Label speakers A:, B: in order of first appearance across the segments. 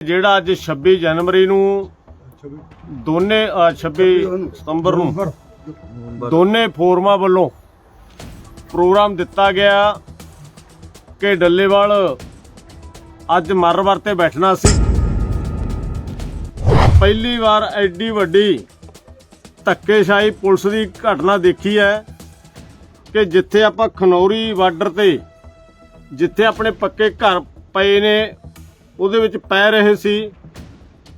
A: ਜਿਹੜਾ ਅੱਜ 26 ਜਨਵਰੀ ਨੂੰ ਦੋਨੇ ਅ, 26 ਸਤੰਬਰ ਨੂੰ ਦੋਨੇ ਫੋਰਮਾਂ ਵੱਲੋਂ ਪ੍ਰੋਗਰਾਮ ਦਿੱਤਾ ਗਿਆ ਕਿ ਡੱਲੇਵਾਲ ਅੱਜ ਮਰ ਵਰਤੇ ਬੈਠਣਾ ਸੀ। ਪਹਿਲੀ ਵਾਰ ਐਡੀ ਵੱਡੀ ਧੱਕੇਸ਼ਾਹੀ ਪੁਲਿਸ ਦੀ ਘਟਨਾ ਦੇਖੀ ਹੈ ਕਿ ਜਿੱਥੇ ਆਪਾਂ ਖਨੌਰੀ ਬਾਰਡਰ ਤੇ ਜਿੱਥੇ ਆਪਣੇ ਪੱਕੇ ਘਰ ਪਏ ਨੇ ਉਹਦੇ ਵਿੱਚ ਪੈ ਰਹੇ ਸੀ,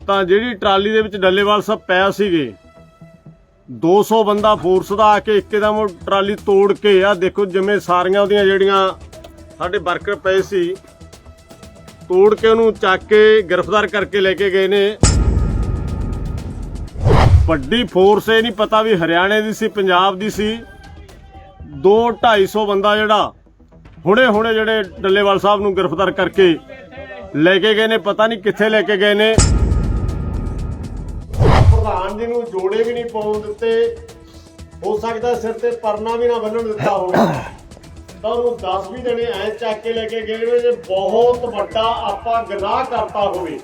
A: ਤਾਂ ਜਿਹੜੀ ਟਰਾਲੀ ਦੇ ਵਿੱਚ ਡੱਲੇਵਾਲ ਸਾਹਿਬ ਪਿਆ ਸੀਗੇ 200 ਬੰਦਾ ਫੋਰਸ ਦਾ ਆ ਕੇ ਇੱਕਦਮ ਉਹ ਟਰਾਲੀ ਤੋੜ ਕੇ ਆ ਦੇਖੋ ਜਿਵੇਂ ਸਾਰੀਆਂ ਉਹਦੀਆਂ ਜਿਹੜੀਆਂ ਸਾਡੇ ਵਰਕਰ ਪਏ ਸੀ, ਤੋੜ ਕੇ ਉਹਨੂੰ ਚੱਕ ਕੇ ਗ੍ਰਿਫਤਾਰ ਕਰਕੇ ਲੈ ਕੇ ਗਏ ਨੇ। ਵੱਡੀ ਫੋਰਸ ਇਹ ਨਹੀਂ ਪਤਾ ਵੀ ਹਰਿਆਣੇ ਦੀ ਸੀ, ਪੰਜਾਬ ਦੀ ਸੀ 2 250 ਬੰਦਾ ਜਿਹੜਾ ਹੁਣੇ ਹੁਣੇ ਜਿਹੜੇ ਡੱਲੇਵਾਲ ਸਾਹਿਬ ਨੂੰ ਗ੍ਰਿਫਤਾਰ ਕਰਕੇ ਲੈ ਕੇ ਗਏ ਨੇ, ਪਤਾ ਨਹੀਂ ਕਿੱਥੇ ਲੈ ਕੇ ਗਏ ਨੇ। ਪ੍ਰਧਾਨ ਜੀ ਨੂੰ ਜੋੜੇ ਵੀ ਨਹੀਂ ਪਾਉਣ ਦਿੱਤੇ। ਹੋ ਸਕਦਾ ਸਿਰ ਤੇ ਪਰਨਾ ਵੀ ਨਾ ਬੰਨਣ ਦਿੱਤਾ ਹੋਵੇ। ਤਾਂ ਉਹਨੂੰ 10 ਵੀ ਜਣੇ ਐ ਚੱਕ ਕੇ ਲੈ ਕੇ ਗਏ ਨੇ ਜੇ ਬਹੁਤ ਵੱਡਾ ਆਪਾਂ ਗੁਨਾਹ ਕਰਤਾ ਹੋਵੇ।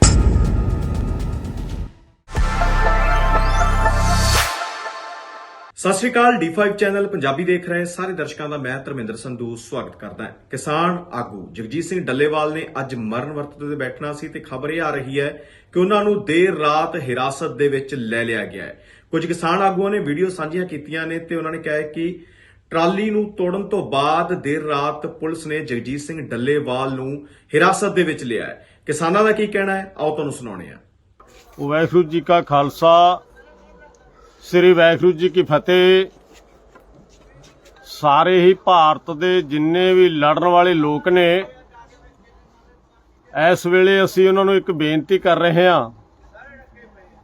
B: ਸਤਿ ਸ਼੍ਰੀ ਅਕਾਲ D5 ਚੈਨਲ ਪੰਜਾਬੀ ਦੇਖ ਰਹੇ ਸਾਰੇ ਦਰਸ਼ਕਾਂ ਦਾ ਮੈਂ ਧਰਮਿੰਦਰ ਸੰਧੂ ਸਵਾਗਤ ਕਰਦਾ ਹਾਂ। ਕਿਸਾਨ ਆਗੂ ਜਗਜੀਤ ਸਿੰਘ ਡੱਲੇਵਾਲ ਨੇ ਅੱਜ ਮਰਨ ਵਰਤ ਤੇ ਬੈਠਣਾ ਸੀ ਤੇ ਖਬਰ ਇਹ ਆ ਰਹੀ ਹੈ ਕਿ ਉਹਨਾਂ ਨੂੰ ਦੇਰ ਰਾਤ ਹਿਰਾਸਤ ਦੇ ਵਿੱਚ ਲੈ ਲਿਆ ਗਿਆ ਹੈ। ਕੁਝ ਕਿਸਾਨ ਆਗੂਆਂ ਨੇ ਵੀਡੀਓ ਸਾਂਝੀਆਂ ਕੀਤੀਆਂ ਨੇ ਤੇ ਉਹਨਾਂ ਨੇ ਕਿਹਾ ਕਿ ਟਰਾਲੀ ਨੂੰ ਤੋੜਨ ਤੋਂ ਬਾਅਦ ਦੇਰ ਰਾਤ ਪੁਲਿਸ ਨੇ ਜਗਜੀਤ ਸਿੰਘ ਡੱਲੇਵਾਲ ਨੂੰ ਹਿਰਾਸਤ ਦੇ ਵਿੱਚ ਲਿਆ ਹੈ। ਕਿਸਾਨਾਂ ਦਾ ਕੀ ਕਹਿਣਾ ਹੈ? ਆਓ ਤੁਹਾਨੂੰ ਸੁਣਾਉਣੇ ਆ
A: ਵਾਹਿਗੁਰੂ ਜੀ ਕਾ ਖਾਲਸਾ ਸ੍ਰੀ ਵਾਹਿਗੁਰੂ ਜੀ ਕੀ ਫਤਿਹ। ਸਾਰੇ ਹੀ ਭਾਰਤ ਦੇ ਜਿੰਨੇ ਵੀ ਲੜਨ ਵਾਲੇ ਲੋਕ ਨੇ ਇਸ ਵੇਲੇ ਅਸੀਂ ਉਹਨਾਂ ਨੂੰ ਇੱਕ ਬੇਨਤੀ ਕਰ ਰਹੇ ਹਾਂ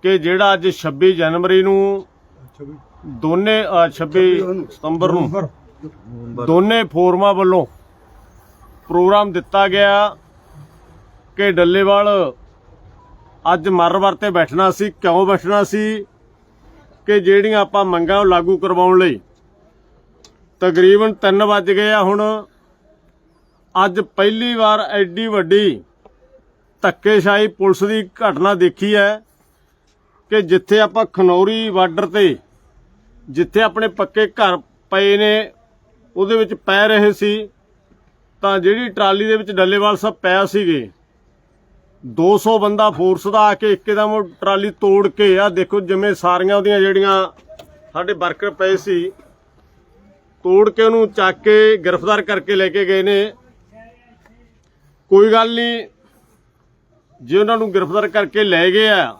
A: ਕਿ ਜਿਹੜਾ ਅੱਜ 26 ਜਨਵਰੀ ਨੂੰ ਦੋਨੇ ਅ, 26 ਸਤੰਬਰ ਨੂੰ ਦੋਨੇ ਫੋਰਮਾਂ ਵੱਲੋਂ ਪ੍ਰੋਗਰਾਮ ਦਿੱਤਾ ਗਿਆ ਕਿ ਡੱਲੇਵਾਲ ਅੱਜ ਮਰ ਵਰਤੇ ਬੈਠਣਾ ਸੀ। ਕਿਉਂ ਬੈਠਣਾ ਸੀ? ਕਿ ਜਿਹੜੀਆਂ ਆਪਾਂ ਮੰਗਾਂ ਉਹ ਲਾਗੂ ਕਰਵਾਉਣ ਲਈ। ਤਕਰੀਬਨ 3 ਵੱਜ ਗਏ ਆ ਹੁਣ। ਅੱਜ ਪਹਿਲੀ ਵਾਰ ਐਡੀ ਵੱਡੀ ਧੱਕੇਸ਼ਾਹੀ ਪੁਲਿਸ ਦੀ ਘਟਨਾ ਦੇਖੀ ਹੈ ਕਿ ਜਿੱਥੇ ਆਪਾਂ ਖਨੌਰੀ ਬਾਰਡਰ ਤੇ ਜਿੱਥੇ ਆਪਣੇ ਪੱਕੇ ਘਰ ਪਏ ਨੇ, ਉਹਦੇ ਵਿੱਚ ਪੈ ਰਹੇ ਸੀ, ਤਾਂ ਜਿਹੜੀ ਟਰਾਲੀ ਦੇ ਵਿੱਚ ਡੱਲੇਵਾਲ ਸਾਹਿਬ ਪਿਆ ਸੀਗੇ 200 ਬੰਦਾ ਫੋਰਸ ਦਾ ਆ ਕੇ ਇੱਕਦਮ ਉਹ ਟਰਾਲੀ ਤੋੜ ਕੇ ਆ, ਦੇਖੋ ਜਿਵੇਂ ਸਾਰੀਆਂ ਉਹਦੀਆਂ ਜਿਹੜੀਆਂ ਸਾਡੇ ਵਰਕਰ ਪਏ ਸੀ, ਤੋੜ ਕੇ ਉਹਨੂੰ ਚੱਕ ਕੇ ਗ੍ਰਿਫਤਾਰ ਕਰਕੇ ਲੈ ਕੇ ਗਏ ਨੇ। ਕੋਈ ਗੱਲ ਨਹੀਂ, ਜੇ ਉਹਨਾਂ ਨੂੰ ਗ੍ਰਿਫਤਾਰ ਕਰਕੇ ਲੈ ਗਏ ਆ,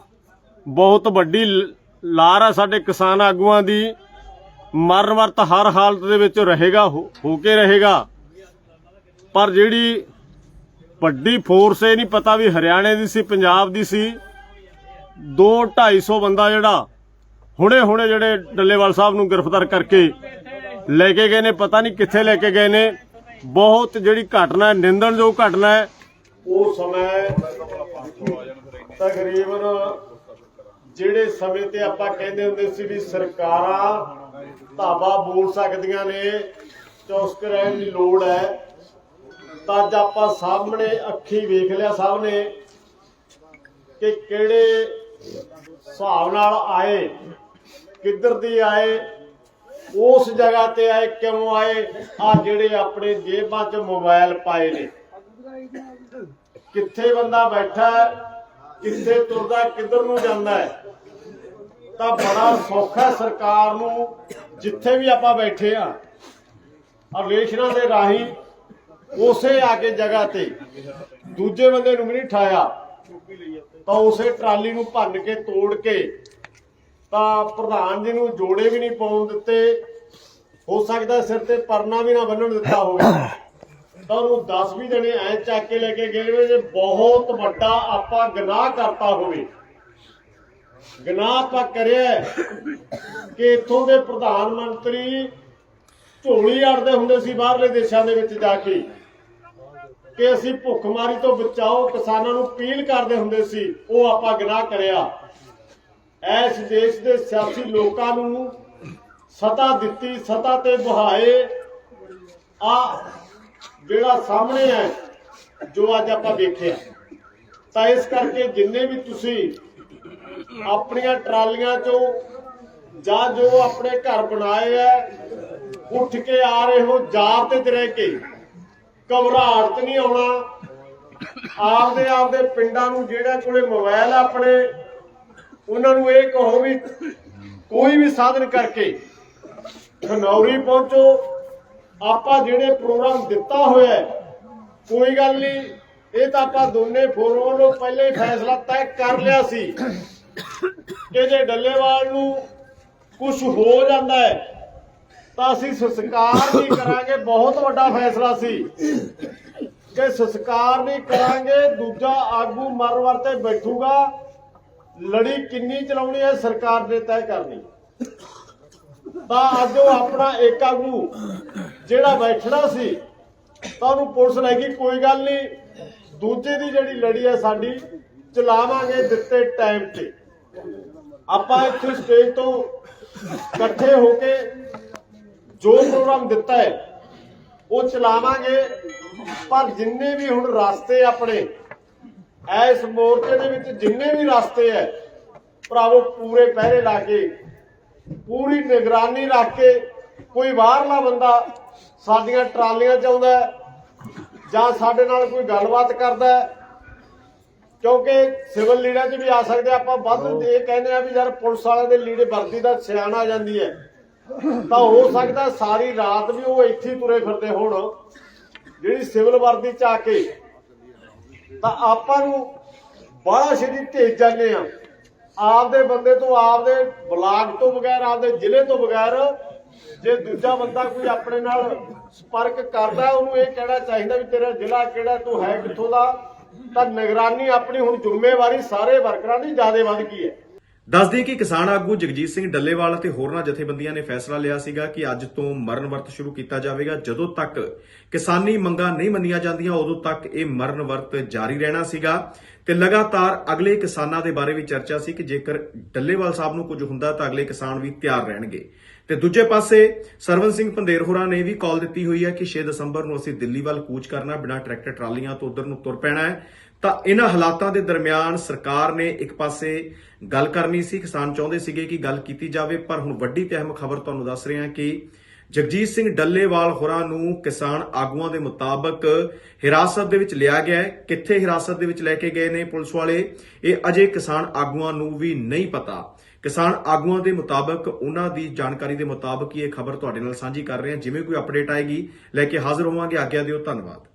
A: ਬਹੁਤ ਵੱਡੀ ਲ- ਲਾਰ ਆ ਸਾਡੇ ਕਿਸਾਨ ਆਗੂਆਂ ਦੀ। ਮਰਨ ਵਰਤ ਹਰ ਹਾਲਤ ਦੇ ਵਿੱਚ ਰਹੇਗਾ, ਹੋ ਹੋ ਕੇ ਰਹੇਗਾ। ਪਰ ਜਿਹੜੀ ਵੱਡੀ ਫੋਰਸ ਇਹ ਨਹੀਂ ਪਤਾ ਵੀ ਹਰਿਆਣੇ ਦੀ ਸੀ, ਪੰਜਾਬ ਦੀ ਸੀ। 2 250 ਬੰਦਾ ਜਿਹੜਾ ਹੁਣੇ ਹੁਣੇ ਜਿਹੜੇ ਡੱਲੇਵਾਲ ਸਾਹਿਬ ਨੂੰ ਗ੍ਰਿਫਤਾਰ ਕਰਕੇ ਲੈ ਕੇ ਗਏ ਨੇ, ਪਤਾ ਨਹੀਂ ਕਿੱਥੇ ਲੈ ਕੇ ਗਏ ਨੇ। ਬਹੁਤ ਜਿਹੜੀ ਘਟਨਾ ਹੈ, ਨਿੰਦਣਯੋਗ ਘਟਨਾ ਹੈ। ਉਹ ਸਮੇਂ ਤਕਰੀਬਨ ਜਿਹੜੇ ਸਮੇਂ ਤੇ ਆਪਾਂ ਕਹਿੰਦੇ ਹੁੰਦੇ ਸੀ ਵੀ ਸਰਕਾਰਾਂ ਧਾਵਾ ਬੋਲ ਸਕਦੀਆਂ ਨੇ ਚੌਸਕ ਰਹਿਣ ਦੀ ਲੋੜ ਹੈ। ਤਾਂ ਅੱਜ ਆਪਾਂ ਸਾਹਮਣੇ ਅੱਖੀ ਵੇਖ ਲਿਆ ਸਭ ਨੇ ਕਿ ਕਿਹੜੇ ਹਿਸਾਬ ਨਾਲ ਆਏ ਕਿੱਧਰ ਦੀ ਆਏ ਉਸ ਜਗ੍ਹਾ ਤੇ ਆਏ ਕਿਉਂ ਆਏ ਆ ਜਿਹੜੇ ਆਪਣੇ ਜੇਬਾਂ 'ਚ ਮੋਬਾਈਲ ਪਾਏ ਨੇ। ਕਿੱਥੇ ਬੰਦਾ ਬੈਠਾ ਹੈ, ਕਿੱਥੇ ਤੁਰਦਾ ਕਿੱਧਰ ਨੂੰ ਜਾਂਦਾ ਹੈ। ਤਾਂ ਬੜਾ ਸੌਖਾ ਸਰਕਾਰ ਨੂੰ ਜਿੱਥੇ ਵੀ ਆਪਾਂ ਬੈਠੇ ਆ ਰਿਲੇਸ਼ਨਾਂ ਦੇ ਰਾਹੀਂ ਉਸੇ ਆ ਕੇ ਜਗ੍ਹਾ ਤੇ। ਦੂਜੇ ਬੰਦੇ ਨੂੰ ਵੀ ਨਹੀਂ ਠਾਇਆ। ਤਾਂ ਉਸੇ ਟਰਾਲੀ ਨੂੰ ਭੰਨ ਕੇ, ਤੋੜ ਕੇ, ਤਾਂ ਪ੍ਰਧਾਨ ਜੀ ਨੂੰ ਜੋੜੇ ਵੀ ਨਹੀਂ ਪਾਉਣ ਦਿੱਤੇ। ਹੋ ਸਕਦਾ ਸਿਰ ਤੇ ਪਰਨਾ ਵੀ ਨਾ ਬੰਨਣ ਦਿੱਤਾ ਹੋਵੇ। ਤਾਂ ਉਹਨੂੰ 10 ਵੀ ਜਣੇ ਐ ਚੱਕ ਕੇ ਲੈ ਕੇ ਗਏ ਜੇ ਬਹੁਤ ਵੱਡਾ ਆਪਾਂ ਗੁਨਾਹ ਕਰਤਾ ਹੋਵੇ। ਗੁਨਾਹ ਆਪਾਂ ਕਰਿਆ ਕਿ ਇਥੋਂ ਦੇ ਪ੍ਰਧਾਨ ਮੰਤਰੀ ਝੋਲੀ ਅੜਦੇ ਹੁੰਦੇ ਸੀ ਬਾਹਰਲੇ ਦੇਸ਼ਾਂ ਦੇ ਵਿੱਚ ਜਾ ਕੇ ਕਿ ਅਸੀਂ ਭੁੱਖਮਾਰੀ ਤੋਂ ਬਚਾਓ, ਕਿਸਾਨਾਂ ਨੂੰ ਅਪੀਲ ਕਰਦੇ ਹੁੰਦੇ ਸੀ, ਉਹ ਆਪਾਂ ਗੁਨਾਹ ਕਰਿਆ। ਇਸ ਦੇਸ਼ ਦੇ ਸਿਆਸੀ ਲੋਕਾਂ ਨੂੰ ਸਤਾ ਦਿੱਤੀ, ਸਤਾ ਤੇ ਬਹਾਏ। ਆ ਜਿਹੜਾ ਸਾਹਮਣੇ ਹੈ, ਜੋ ਅੱਜ ਆਪਾਂ ਵੇਖਿਆ। ਤਾਂ ਇਸ ਕਰਕੇ ਜਿੰਨੇ ਵੀ ਤੁਸੀਂ ਆਪਣੀਆਂ ਟਰਾਲੀਆਂ ਚੋਂ ਜਾਂ ਜੋ ਆਪਣੇ ਘਰ ਬਣਾਏ ਐ ਉੱਠ ਕੇ ਆ ਰਹੇ ਹੋ ਜਾਰ ਤੇ ਰਹਿ ਕੇ। ਘਬਰਾਹਟ ਨਹੀਂ ਆਉਣਾ। ਆਪਦੇ ਆਪਦੇ ਪਿੰਡਾਂ ਨੂੰ ਜਿਹੜਾ ਕੋਲੇ ਮੋਬਾਈਲ ਆਪਣੇ, ਉਹਨਾਂ ਨੂੰ ਇਹ ਕਹੋ ਵੀ ਕੋਈ ਵੀ ਸਾਧਨ ਕਰਕੇ ਖਨੌਰੀ ਪਹੁੰਚੋ। ਆਪਾਂ ਜਿਹੜੇ ਪ੍ਰੋਗਰਾਮ ਦਿੱਤਾ ਹੋਇਆ ਕੋਈ ਗੱਲ ਨਹੀਂ। ਇਹ ਤਾਂ ਆਪਾਂ ਦੋਨੇ ਫੋਰਮਾਂ ਨੂੰ ਪਹਿਲੇ ਹੀ ਫੈਸਲਾ ਤੈਅ ਕਰ ਲਿਆ ਸੀ ਕਿ ਜੇ ਡੱਲੇਵਾਲ ਨੂੰ ਕੁਝ ਹੋ ਜਾਂਦਾ ਹੈ ਤਾਂ ਅਸੀਂ ਸੰਸਕਾਰ ਨਹੀਂ ਕਰਾਂਗੇ ਬਹੁਤ ਵੱਡਾ ਫੈਸਲਾ ਸੀ। ਕਿ ਸੰਸਕਾਰ ਨਹੀਂ ਕਰਾਂਗੇ ਦੂਜਾ ਆਗੂ ਮਰਵਰ ਤੇ ਬੈਠੂਗਾ। ਲੜੀ ਕਿੰਨੀ ਚਲਾਉਣੀ ਹੈ ਸਰਕਾਰ ਨੇ ਤੈਅ ਕਰਨੀ। ਤਾਂ ਅੱਜ ਉਹ ਆਪਣਾ ਇੱਕ ਆਗੂ ਜਿਹੜਾ ਬੈਠਣਾ ਸੀ ਤਾਂ ਉਹਨੂੰ ਪੁਲਿਸ ਲੈ ਗਈ ਕੋਈ ਗੱਲ ਨਹੀਂ। ਦੂਜੇ ਦੀ ਜਿਹੜੀ ਲੜੀ ਹੈ ਸਾਡੀ ਚਲਾਵਾਂਗੇ ਦਿੱਤੇ ਟਾਈਮ ਤੇ। ਆਪਾਂ ਇੱਥੇ ਸਟੇਜ ਤੋਂ ਇਕੱਠੇ ਹੋ ਕੇ ਜੋ ਪ੍ਰੋਗਰਾਮ ਦਿੱਤਾ ਹੈ, ਉਹ ਚਲਾਵਾਂਗੇ। ਪਰ ਜਿੰਨੇ ਵੀ ਹੁਣ ਰਸਤੇ ਆਪਣੇ, ਇਸ ਮੋਰਚੇ ਦੇ ਵਿੱਚ ਜਿੰਨੇ ਵੀ ਰਸਤੇ ਹੈ, ਭਰਾਵੋ, ਪੂਰੇ ਪਹਿਰੇ ਲਾ ਕੇ, ਪੂਰੀ ਨਿਗਰਾਨੀ ਰੱਖ ਕੇ ਕੋਈ ਬਾਹਰਲਾ ਬੰਦਾ ਸਾਡੀਆਂ ਟਰਾਲੀਆਂ ਚ ਆਉਂਦਾ ਜਾਂ ਸਾਡੇ ਨਾਲ ਕੋਈ ਗੱਲਬਾਤ ਕਰਦਾ ਕਿਉਂਕਿ ਸਿਵਲ ਲੀਡਰਾਂ 'ਚ ਵੀ ਆ ਸਕਦੇ ਆਪਾਂ ਵੱਧ ਇਹ ਕਹਿੰਦੇ ਆ ਵੀ ਯਾਰ ਪੁਲਿਸ ਵਾਲਿਆਂ ਦੇ ਲੀੜੇ ਵਰਦੀ ਦਾ ਸਿਆਣ ਆ ਜਾਂਦੀ ਹੈ। ਤਾਂ ਹੋ ਸਕਦਾ ਸਾਰੀ ਰਾਤ ਵੀ ਉਹ ਇੱਥੇ ਤੁਰੇ ਫਿਰਦੇ ਹੋਣ, ਜਿਹੜੀ ਸਿਵਲ ਵਰਦੀ 'ਚ ਆ ਕੇ। ਤਾਂ ਆਪਾਂ ਨੂੰ ਬੜਾ ਛੇਤੀ ਭੇਜ ਜਾਂਦੇ ਆ। ਆਪਦੇ ਬੰਦੇ ਤੋਂ ਆਪਦੇ ਬਲਾਕ ਤੋਂ ਬਗੈਰ, ਆਪਦੇ ਜ਼ਿਲ੍ਹੇ ਤੋਂ ਬਗੈਰ, ਜੇ ਦੂਜਾ ਬੰਦਾ ਕੋਈ ਆਪਣੇ ਨਾਲ ਸੰਪਰਕ ਕਰਦਾ, ਉਹਨੂੰ ਇਹ ਕਹਿਣਾ ਚਾਹੀਦਾ ਵੀ ਤੇਰਾ ਜ਼ਿਲ੍ਹਾ ਕਿਹੜਾ, ਤੂੰ ਹੈ ਕਿੱਥੋਂ ਦਾ? ਤਾਂ ਨਿਗਰਾਨੀ ਆਪਣੀ ਹੁਣ ਜ਼ਿੰਮੇਵਾਰੀ ਸਾਰੇ ਵਰਕਰਾਂ ਦੀ ਜ਼ਿਆਦਾ ਵੱਧ ਗਈ ਹੈ।
B: ਦੱਸ ਕਿ ਕਿਸਾਨ ਆਗੂ ਜਗਜੀਤ ਸਿੰਘ ਡੱਲੇਵਾਲ ਅਤੇ ਹੋਰਨਾਂ ਜਥੇਬੰਦੀਆਂ ਨੇ ਫੈਸਲਾ ਲਿਆ ਸੀਗਾ ਕਿ ਅੱਜ ਤੋਂ ਮਰਨ ਵਰਤ ਸ਼ੁਰੂ ਕੀਤਾ ਜਾਵੇਗਾ। ਜਦੋਂ ਤੱਕ ਕਿਸਾਨੀ ਮੰਗਾਂ ਨਹੀਂ ਮੰਨੀਆਂ ਜਾਂਦੀਆਂ, ਉਦੋਂ ਤੱਕ ਇਹ ਮਰਨ ਵਰਤ ਜਾਰੀ ਰਹਿਣਾ ਸੀਗਾ। ਤੇ ਲਗਾਤਾਰ ਅਗਲੇ ਕਿਸਾਨਾਂ ਦੇ ਬਾਰੇ ਵੀ ਚਰਚਾ ਸੀ ਕਿ ਜੇਕਰ ਡੱਲੇਵਾਲ ਸਾਹਿਬ ਨੂੰ ਕੁਝ ਹੁੰਦਾ ਤਾਂ ਅਗਲੇ ਕਿਸਾਨ ਵੀ ਤਿਆਰ ਰਹਿਣਗੇ। ਤੇ ਦੂਜੇ ਪਾਸੇ ਸਰਵਨ ਸਿੰਘ ਪੰਦੇਰ ਹੋਰਾਂ ਨੇ ਵੀ ਕਾਲ ਦਿੱਤੀ ਹੋਈ ਹੈ ਕਿ 6 ਦਸੰਬਰ ਨੂੰ ਅਸੀਂ ਦਿੱਲੀ ਵੱਲ ਕੂਚ ਕਰਨਾ, ਬਿਨਾਂ ਟਰੈਕਟਰ ਟਰਾਲੀਆਂ ਤੋਂ ਉਧਰ ਨੂੰ ਤੁਰ ਪੈਣਾ ਹੈ। ਤਾਂ ਇਹਨਾਂ ਹਾਲਾਤਾਂ ਦੇ ਦਰਮਿਆਨ ਸਰਕਾਰ ਨੇ ਇੱਕ ਪਾਸੇ ਗੱਲ ਕਰਨੀ ਸੀ, ਕਿਸਾਨ ਚਾਹੁੰਦੇ ਸੀਗੇ ਕਿ ਗੱਲ ਕੀਤੀ ਜਾਵੇ, ਪਰ ਹੁਣ ਵੱਡੀ ਤੇ ਅਹਿਮ ਖਬਰ ਤੁਹਾਨੂੰ ਦੱਸ ਰਹੇ ਹਾਂ ਕਿ ਜਗਜੀਤ ਸਿੰਘ ਡੱਲੇਵਾਲ ਹੋਰਾਂ ਨੂੰ ਕਿਸਾਨ ਆਗੂਆਂ ਦੇ ਮੁਤਾਬਕ ਹਿਰਾਸਤ ਦੇ ਵਿੱਚ ਲਿਆ ਗਿਆ ਹੈ। ਕਿੱਥੇ ਹਿਰਾਸਤ ਦੇ ਵਿੱਚ ਲੈ ਕੇ ਗਏ ਨੇ ਪੁਲਿਸ ਵਾਲੇ, ਇਹ ਅਜੇ ਕਿਸਾਨ ਆਗੂਆਂ ਨੂੰ ਵੀ ਨਹੀਂ ਪਤਾ। ਕਿਸਾਨ ਆਗੂਆਂ ਦੇ ਮੁਤਾਬਕ ਉਹਨਾਂ ਦੀ ਜਾਣਕਾਰੀ ਦੇ ਮੁਤਾਬਕ ਹੀ ਇਹ ਖਬਰ ਤੁਹਾਡੇ ਨਾਲ ਸਾਂਝੀ ਕਰ ਰਹੇ ਹਾਂ। ਜਿਵੇਂ ਕੋਈ ਅਪਡੇਟ ਆਏਗੀ, ਲੈ ਕੇ ਹਾਜ਼ਰ ਹੋਵਾਂਗੇ। ਆਗਿਆ ਦਿਓ ਧੰਨਵਾਦ।